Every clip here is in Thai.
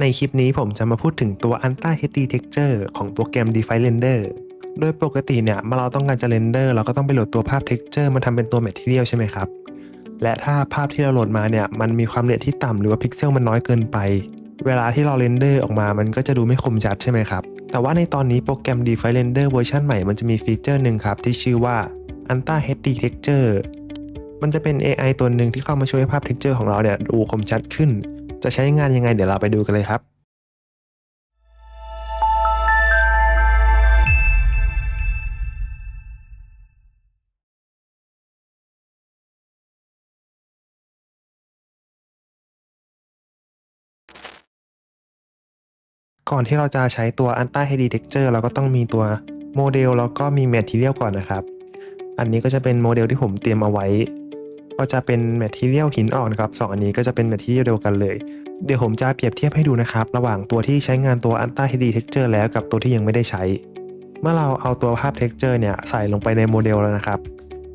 ในคลิปนี้ผมจะมาพูดถึงตัว Anta HD Texture ของโปรแกรม DeFi Render โดยปกติเนี่ยเมื่อเราต้องการจะเรนเดอร์เราก็ต้องไปโหลดตัวภาพ Texture มาทำเป็นตัว Material ใช่ไหมครับ และถ้าภาพที่เราโหลดมาเนี่ยมันมีความละเอียดที่ต่ำหรือว่าพิกเซลมันน้อยเกินไป เวลาที่เราเรนเดอร์ออกมามันก็จะดูไม่คมชัดใช่ไหมครับ แต่ว่าในตอนนี้โปรแกรม DeFi Render เวอร์ชันใหม่มันจะมีฟีเจอร์หนึ่งครับที่ชื่อว่า Anta HD Texture มันจะเป็น AI ตัวหนึ่งที่เข้ามาช่วยภาพ Texture ของเราเนี่ยดูคมชัดขึ้น จะใช้งานยังไงเดี๋ยวเราไปดูกันเลยครับก่อนที่เราจะใช้ตัว Anta HD Texture เราก็ต้องมีตัวโมเดลแล้วก็มี Material ก่อนนะครับ อันนี้ก็จะเป็นโมเดลที่ผมเตรียมเอาไว้ ก็จะเป็น Material หินอ่อนครับสองอันนี้ก็จะเป็น Material เดียวกันเลย เดี๋ยวผมจะเปรียบเทียบให้ดูนะครับ ระหว่างตัวที่ใช้งานตัว Anta HD Texture แล้วกับตัวที่ยังไม่ได้ใช้ เมื่อเราเอาตัวภาพ Texture เนี่ยใส่ลงไปในโมเดลแล้วนะครับ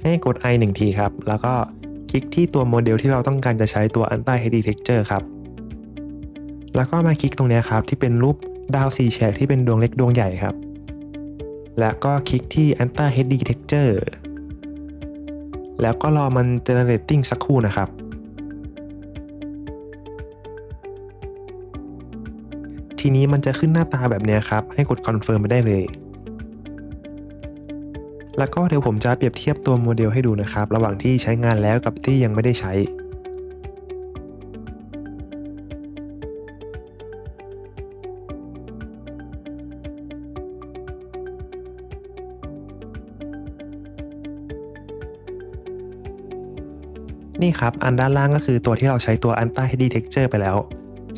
ให้กด i 1ทีครับ แล้วก็คลิกที่ตัวโมเดลที่เราต้องการจะใช้ตัว Anta HD Texture ครับ แล้วก็มาคลิกตรงนี้ครับที่เป็นรูปดาวสี่แฉกที่เป็นดวงเล็กดวงใหญ่ครับ แล้วก็คลิกที่ Anta HD Texture แล้วก็รอมัน generating สักครู่นะครับ ทีนี้มันจะขึ้นหน้าตาแบบนี้ครับ ให้กด confirm ไปได้เลย แล้วก็เดี๋ยวผมจะเปรียบเทียบตัวโมเดลให้ดูนะครับ ระหว่างที่ใช้งานแล้วกับที่ยังไม่ได้ใช้ นี่ครับ อันด้านล่างก็คือตัวที่เราใช้ตัว Anta HD Texture ไปแล้ว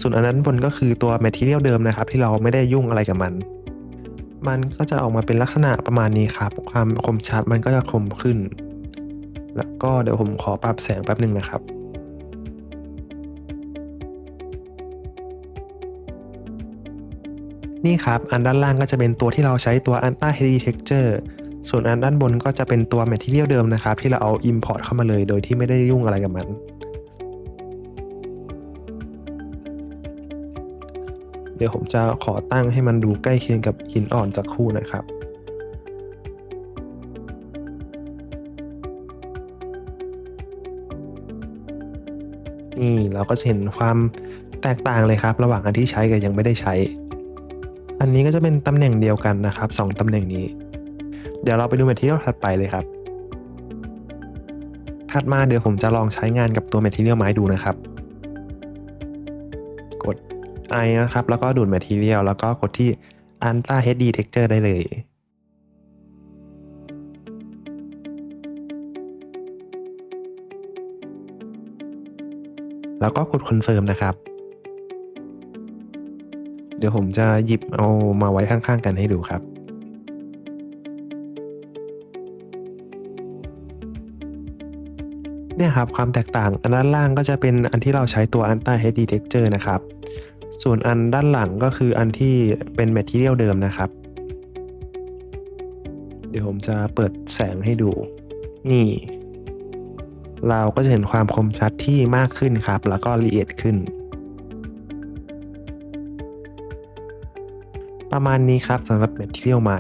ส่วนอันนั้นบนก็คือตัว Material เดิมนะครับ ที่เราไม่ได้ยุ่งอะไรกับมัน มันก็จะออกมาเป็นลักษณะประมาณนี้ครับ ความคมชัดมันก็จะคมขึ้น แล้วก็เดี๋ยวผมขอปรับแสงแป๊บหนึ่งนะครับนี่ครับ อันด้านล่างก็จะเป็นตัวที่เราใช้ตัว Anta HD Texture ส่วนอันด้านบนก็จะเป็นตัว Material เดิมนะครับ ที่เราเอา Import เข้ามาเลยโดยที่ไม่ได้ยุ่งอะไรกับมัน เดี๋ยวผมจะขอตั้งให้มันดูใกล้เคียงกับหินอ่อนจากคู่นะครับนี่เราก็จะเห็นความแตกต่างเลยครับ ระหว่างอันที่ใช้กับยังไม่ได้ใช้ อันนี้ก็จะเป็นตำแหน่งเดียวกันนะครับสองตำแหน่งนี้ เดี๋ยวเราไปดู Material ถัดไปเลยครับ ถัดมาเดี๋ยวผมจะลองใช้งานกับตัว Material ไม้ดูนะครับ กด i นะครับ แล้วก็ดูด Material แล้วก็กดที่ Anta HD Texture ได้เลยแล้วก็กด Confirm นะครับ เดี๋ยวผมจะหยิบเอามาไว้ข้างๆกันให้ดูครับ เนี่ยครับความแตกต่างอันด้านล่างก็จะเป็นอันที่เราใช้ตัว Anta HD Texture นะครับ ส่วนอันด้านหลังก็คืออันที่เป็น Material เดิมนะครับ เดี๋ยวผมจะเปิดแสงให้ดู นี่ เราก็จะเห็นความคมชัดที่มากขึ้นครับ แล้วก็ละเอียดขึ้น ประมาณนี้ครับสำหรับ Material ไม้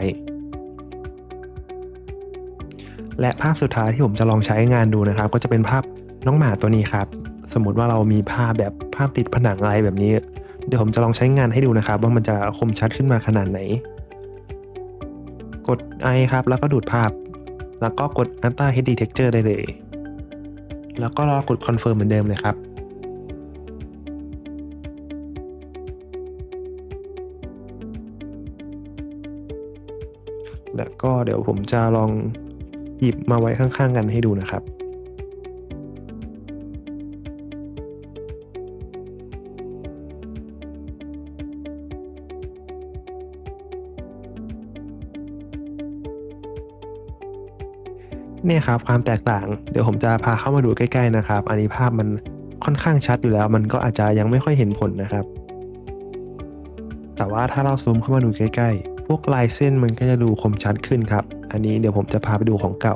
และภาพสุดท้ายที่ผมจะลองใช้งานดูนะครับ ก็จะเป็นภาพน้องหมาตัวนี้ครับ สมมติว่าเรามีภาพแบบภาพติดผนังอะไรแบบนี้ เดี๋ยวผมจะลองใช้งานให้ดูนะครับ ว่ามันจะคมชัดขึ้นมาขนาดไหน กด i ครับ แล้วก็ดูดภาพ แล้วก็กด Anta HD Texture ได้เลย แล้วก็รอกด Confirm เหมือนเดิมเลยครับแล้วก็เดี๋ยวผมจะลอง หยิบมาไว้ข้างๆกันให้ดูนะครับ เนี่ยครับความแตกต่าง เดี๋ยวผมจะพาเข้ามาดูใกล้ๆนะครับ อันนี้ภาพมันค่อนข้างชัดอยู่แล้ว มันก็อาจจะยังไม่ค่อยเห็นผลนะครับ แต่ว่าถ้าเราซูมเข้ามาดูใกล้ๆ พวกลายเส้นมันก็จะดูคมชัดขึ้นครับ อันนี้เดี๋ยวผมจะพาไปดูของเก่า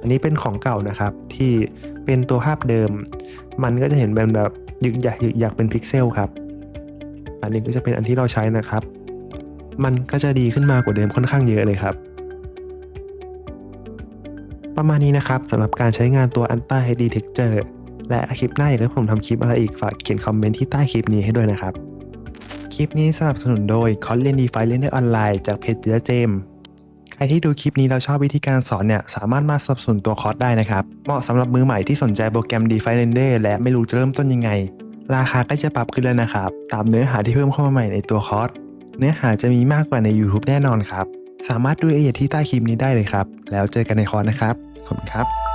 อันนี้เป็นของเก่านะครับที่เป็นตัวภาพเดิม มันก็จะเห็นเป็นแบบยึกยักยึกยักเป็นพิกเซลครับ อันนี้ก็จะเป็นอันที่เราใช้นะครับ มันก็จะดีขึ้นมากว่าเดิมค่อนข้างเยอะเลยครับ ประมาณนี้นะครับสำหรับการใช้งานตัว Anta HD Texture และคลิปหน้าอยากให้ผมทำคลิปอะไรอีกฝากเขียนคอมเมนต์ที่ใต้คลิปนี้ให้ด้วยนะครับ คลิปนี้สนับสนุนโดยคอร์สเรียน DeFi เรียนได้ออนไลน์จากเพจเจเจม รที่ดูคลิปนี้เราชอบวิธีการสอนเนี่ยสามารถมาสนับสนุนตัวคอร์สได้นะครับ เหมาะสำหรับมือใหม่ที่สนใจโปรแกรม DeFi Render และไม่รู้จะเริ่มต้นยังไง ราคาก็จะปรับขึ้นแล้วนะครับ ตามเนื้อหาที่เพิ่มเข้ามาใหม่ในตัวคอร์ส เนื้อหาจะมีมากกว่าใน YouTube แน่นอนครับ สามารถดูรายละเอียดที่ใต้คลิปนี้ได้เลยครับ แล้วเจอกันในคอร์สนะครับ ขอบคุณครับ